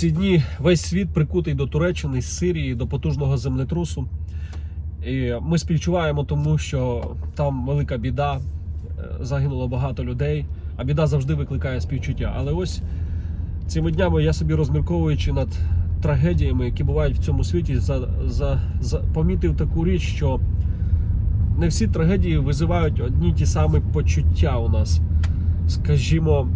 ці дні весь світ прикутий до Туреччини, з Сирії, до потужного землетрусу. І ми співчуваємо, тому що там велика біда, е, загинуло багато людей, а біда завжди викликає співчуття. Але ось цими днями я собі розмірковуючи над трагедіями, які бувають в цьому світі, за, за, за, помітив таку річ, що не всі трагедії визивають одні ті самі почуття у нас. Скажімо,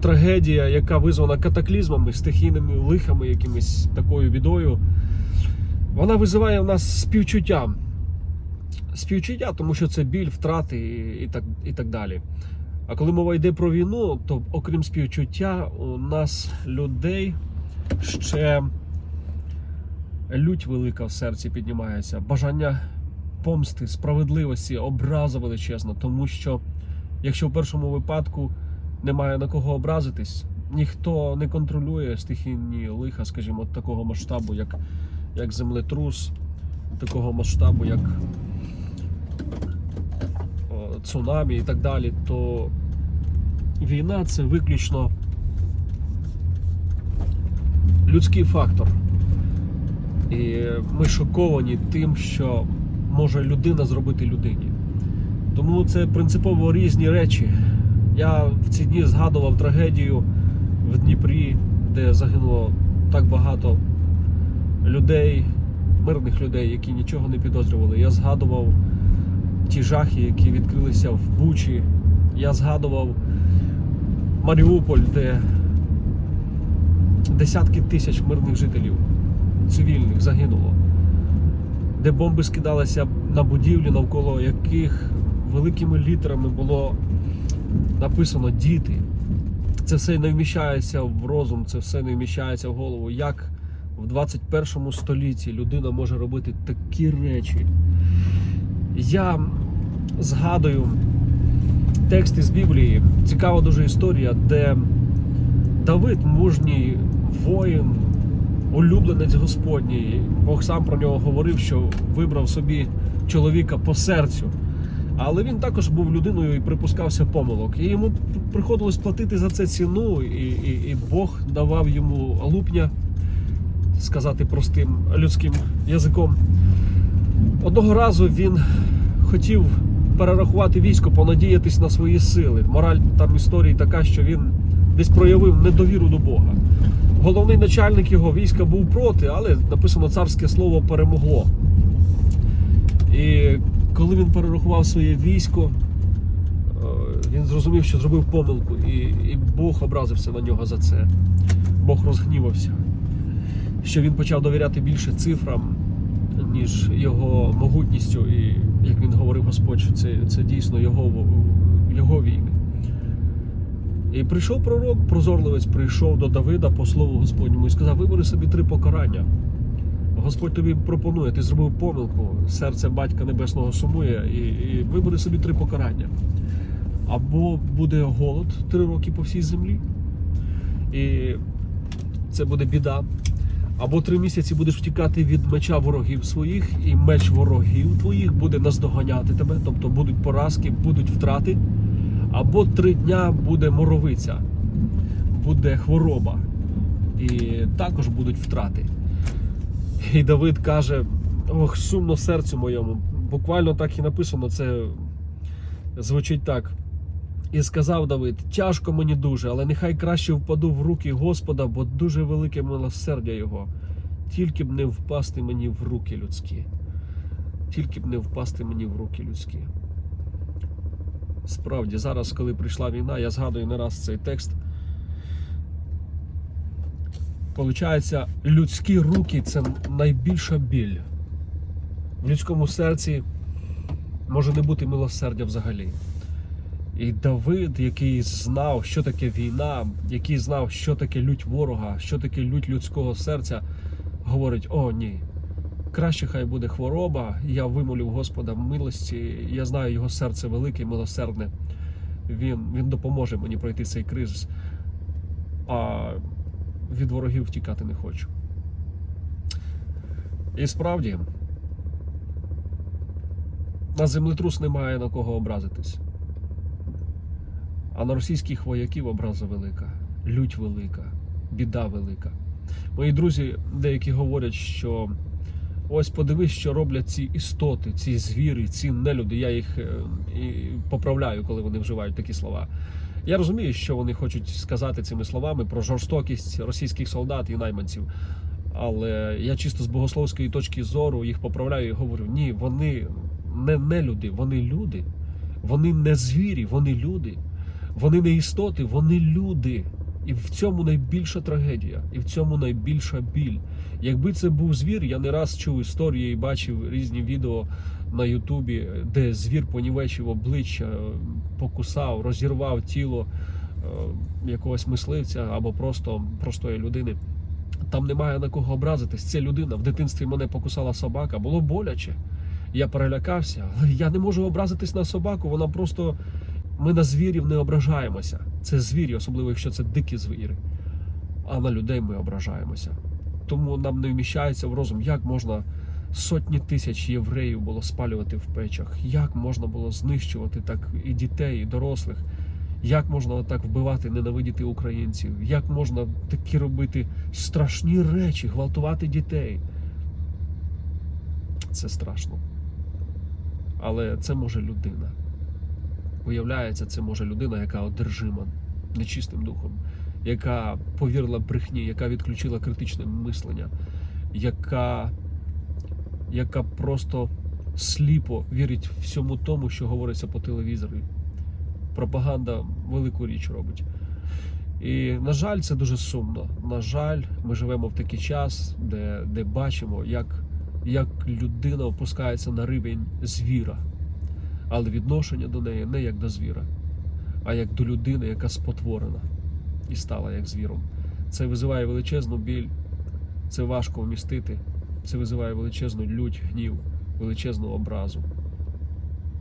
трагедія, яка визвана катаклізмами, стихійними лихами, якимись такою бідою, вона визиває в нас співчуття. Співчуття, тому що це біль, втрати і, так, і так далі. А коли мова йде про війну, то окрім співчуття, у нас людей ще лють велика в серці піднімається, бажання помсти, справедливості, образа величезна, тому що якщо в першому випадку немає на кого образитись, ніхто не контролює стихійні лиха, скажімо, такого масштабу, як, як землетрус, такого масштабу, як цунамі і так далі, то війна це виключно людський фактор. І ми шоковані тим, що може людина зробити людині. Тому це принципово різні речі. Я в ці дні згадував трагедію в Дніпрі, де загинуло так багато людей, мирних людей, які нічого не підозрювали. Я згадував ті жахи, які відкрилися в Бучі. Я згадував Маріуполь, де десятки тисяч мирних жителів, цивільних загинуло, де бомби скидалися на будівлі, навколо яких великими літерами було написано діти. Це все не вміщається в розум, це все не вміщається в голову. Як в 21 столітті людина може робити такі речі? Я згадую текст із Біблії. Цікава дуже історія, де Давид, мужній воїн, улюбленець Господній. Бог сам про нього говорив, що вибрав собі чоловіка по серцю. Але він також був людиною і припускався помилок. І йому приходилось платити за це ціну, і, і, і Бог давав йому лупня, сказати простим людським язиком. Одного разу він хотів перерахувати військо, понадіятись на свої сили. Мораль там історії така, що він десь проявив недовіру до Бога. Головний начальник його війська був проти, але написано царське слово перемогло. І коли він перерахував своє військо, е, він зрозумів, що зробив помилку, і, і Бог образився на нього за це. Бог розгнівався, що він почав довіряти більше цифрам, ніж його могутністю. І як він говорив Господь, що це, це дійсно його, його війни. І прийшов пророк, прозорливець, прийшов до Давида по слову Господньому і сказав: вибери собі три покарання. Господь тобі пропонує, ти зробив помилку, серце батька небесного сумує, і, і вибери собі три покарання. Або буде голод три роки по всій землі, і це буде біда. Або три місяці будеш втікати від меча ворогів своїх, і меч ворогів твоїх буде наздоганяти тебе, тобто будуть поразки, будуть втрати. Або три дня буде моровиця, буде хвороба, і також будуть втрати. І Давид каже: ох, сумно серцю моєму. Буквально так і написано, це звучить так. І сказав Давид: тяжко мені дуже, але нехай краще впаду в руки Господа, бо дуже велике милосердя Його. Тільки б не впасти мені в руки людські. Тільки б не впасти мені в руки людські. Справді, зараз, коли прийшла війна, я згадую не раз цей текст. Получається, людські руки це найбільша біль. В людському серці може не бути милосердя взагалі. І Давид, який знав, що таке війна, який знав, що таке лють ворога, що таке лють людського серця, говорить: о, ні. Краще хай буде хвороба, я вимолю Господа милості, я знаю, його серце велике, милосердне. Він, він допоможе мені пройти цей кризис. А від ворогів втікати не хочу. І справді, на землетрус немає на кого образитись. А на російських вояків образа велика, лють велика, біда велика. Мої друзі деякі говорять, що ось подивись, що роблять ці істоти, ці звірі, ці нелюди. Я їх е, і поправляю, коли вони вживають такі слова. Я розумію, що вони хочуть сказати цими словами про жорстокість російських солдат і найманців. Але я чисто з богословської точки зору їх поправляю і говорю: ні, вони не, не люди, вони люди. Вони не звірі, вони люди. Вони не істоти, вони люди. І в цьому найбільша трагедія, і в цьому найбільша біль. Якби це був звір, я не раз чув історії і бачив різні відео на Ютубі, де звір понівечив обличчя, покусав, розірвав тіло е, якогось мисливця або просто простої людини. Там немає на кого образитись. Це людина. В дитинстві мене покусала собака, було боляче. Я перелякався, але я не можу образитись на собаку. Вона просто ми на звірів не ображаємося. Це звірі, особливо якщо це дикі звірі. А на людей ми ображаємося. Тому нам не вміщається в розум, як можна сотні тисяч євреїв було спалювати в печах, як можна було знищувати так і дітей, і дорослих, як можна так вбивати, ненавидіти українців, як можна такі робити страшні речі, гвалтувати дітей. Це страшно. Але це може людина. Уявляється, це може людина, яка одержима нечистим духом, яка повірила брехні, яка відключила критичне мислення, яка, яка просто сліпо вірить всьому тому, що говориться по телевізору. Пропаганда велику річ робить. І, на жаль, це дуже сумно. На жаль, ми живемо в такий час, де, де бачимо, як, як людина опускається на рівень звіра але відношення до неї не як до звіра, а як до людини, яка спотворена і стала як звіром. Це визиває величезну біль, це важко вмістити, це визиває величезну лють, гнів, величезну образу.